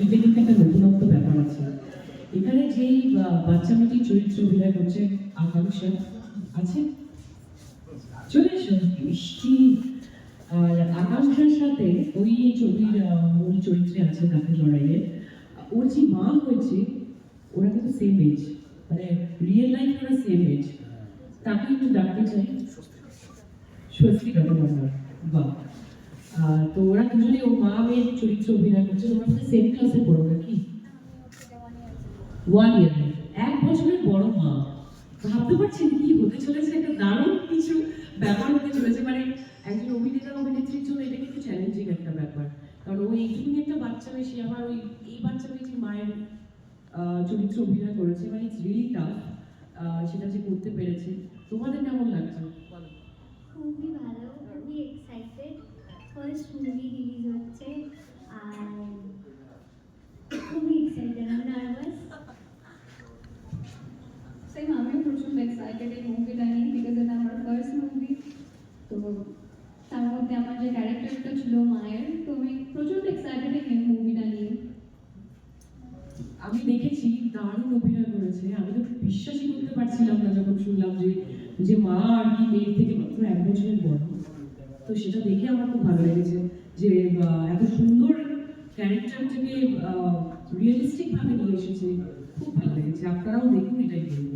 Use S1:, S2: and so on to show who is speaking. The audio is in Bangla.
S1: কিন্তু একটা নতুনত্ব ব্যাপার আছে। এখানে যেই বাচ্চা মেয়েটি চরিত্র অভিনয় করছে আকাঙ্ক্ষা আছে? চলে এসো। মিষ্টি আর আকাঙ্ক্ষার সাথে ওই ছবির মূল চরিত্রে আছে কাকে লড়াইয়ে ওর যে মা হয়েছে ওরা কিন্তু সেম এজ মানে রিয়েল লাইফ ওরা সেম এজ তাকে একটু ডাকতে চাই। স্বস্তিকা তোমার বাহ। তো ওরা দুজনে ও মা মেয়ের চরিত্র অভিনয় করছে। তোমরা সেম ক্লাসে পড়ো নাকি? ওয়ান ইয়ার এক বছরের বড় মা। ভাবতে পারছেন কি হতে চলেছে একটা দারুণ কিছু ব্যাপার হতে চলেছে। মানে একজন অভিনেতা অভিনেত্রীর জন্য এটা কিন্তু চ্যালেঞ্জিং একটা ব্যাপার। কারণ ওই এইটুকুনি একটা বাচ্চা মেয়ে সে আবার ওই এই বাচ্চা মেয়েটি মায়ের আহ, চরিত্র অভিনয় করেছে মানে ইটস রিয়েলি টাফ সেটা যে করতে পেরেছে। তোমাদের কেমন লাগছে? বলো।
S2: ফার্স্ট মুভি রিলিজ হচ্ছে আর খুবই এক্সাইটেড আমি নার্ভাস
S3: সেম আমিও প্রচণ্ড এক্সাইটেড এই মুভিটা নিয়ে বিকজ এটা আমার ফার্স্ট মুভি তো তার মধ্যে আমার যে ক্যারেক্টারটা ছিল মায়ের তো আমি প্রচণ্ড এক্সাইটেড এই মুভিটা নিয়ে।
S1: আমি দেখেছি দারুণ অভিনয় করেছে। আমি তো বিশ্বাসই করতে পারছিলাম না যখন শুনলাম যে যে মা আর কি মেয়ের থেকে মাত্র এক বছরের বড়। তো সেটা দেখে আমার খুব ভালো লেগেছে যে এত সুন্দর ক্যারেক্টারটাকে রিয়েলিস্টিক ভাবে নিয়ে এসেছে। খুব ভালো লেগেছে। আপনারাও দেখুন এটাই বলব।